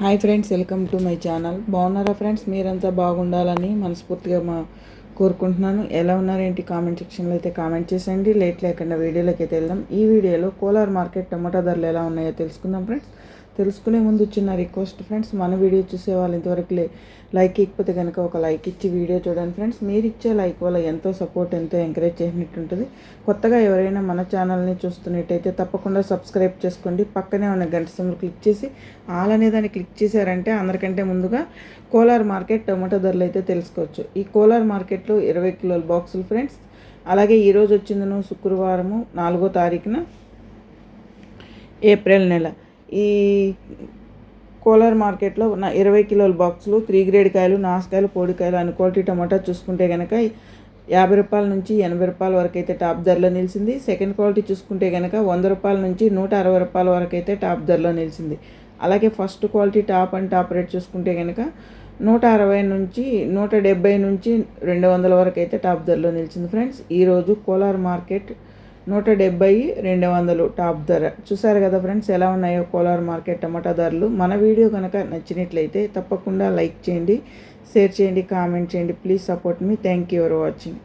Hi friends welcome to my channel బాగున్నారా friends మీరంతా బాగుండాలని మనస్ఫూర్తిగా మా కోరుకుంటున్నాను. ఎలా ఉన్నారేంటి కామెంట్ సెక్షన్లో అయితే కామెంట్ చేసేయండి. లేట్ లేకుండా వీడియోలోకి అయితే వెళ్దాం. ఈ వీడియోలో కోలార్ మార్కెట్ టమాటా ధరలు ఎలా ఉన్నాయో తెలుసుకుందాం ఫ్రెండ్స్ తెలుసుకునే ముందు చిన్న రిక్వెస్ట్ ఫ్రెండ్స్ మన వీడియో చూసే వాళ్ళు ఇంతవరకు లైక్ ఇకపోతే కనుక ఒక లైక్ ఇచ్చి వీడియో చూడండి ఫ్రెండ్స్ మీరు ఇచ్చే లైక్ వల్ల ఎంతో సపోర్ట్ ఎంతో ఎంకరేజ్ చేసినట్టు ఉంటుంది. కొత్తగా ఎవరైనా మన ఛానల్ని చూస్తున్నట్టయితే తప్పకుండా సబ్స్క్రైబ్ చేసుకోండి. పక్కనే ఉన్న గంట సింబల్ క్లిక్ చేసి ఆల్ అనే దాన్ని క్లిక్ చేశారంటే అందరికంటే ముందుగా కోలార్ మార్కెట్ టొమాటో ధరలు అయితే తెలుసుకోవచ్చు. ఈ కోలార్ మార్కెట్ మార్కెట్లో ఇరవై కిలోల బాక్సులు ఫ్రెండ్స్. అలాగే ఈరోజు వచ్చిందను శుక్రవారము నాలుగో తారీఖున ఏప్రిల్ నెల. ఈ కోలార్ మార్కెట్లో నా ఇరవై కిలోల బాక్సులు త్రీ గ్రేడ్ కాయలు నాసుకాయలు పొడికాయలు అని క్వాలిటీ టమాటా చూసుకుంటే కనుక యాభై రూపాయల నుంచి ఎనభై రూపాయల వరకు అయితే టాప్ ధరలో నిలిచింది. సెకండ్ క్వాలిటీ చూసుకుంటే కనుక వంద రూపాయల నుంచి నూట అరవై రూపాయల వరకు అయితే టాప్ ధరలో నిలిచింది. అలాగే first quality top and top rate చూసుకుంటే కనుక నూట అరవై నుంచి నూట డెబ్బై నుంచి రెండు వందల వరకు అయితే టాప్ ధరలో నిలిచింది ఫ్రెండ్స్. ఈరోజు కోలార్ మార్కెట్ నూట డెబ్బై రెండు వందలు టాప్ ధర. చూసారు కదా ఫ్రెండ్స్ ఎలా ఉన్నాయో కోలార్ మార్కెట్ టమాటా ధరలు. మన వీడియో కనుక నచ్చినట్లయితే తప్పకుండా లైక్ చేయండి షేర్ చేయండి కామెంట్ చేయండి. Please support me. Thank you for watching.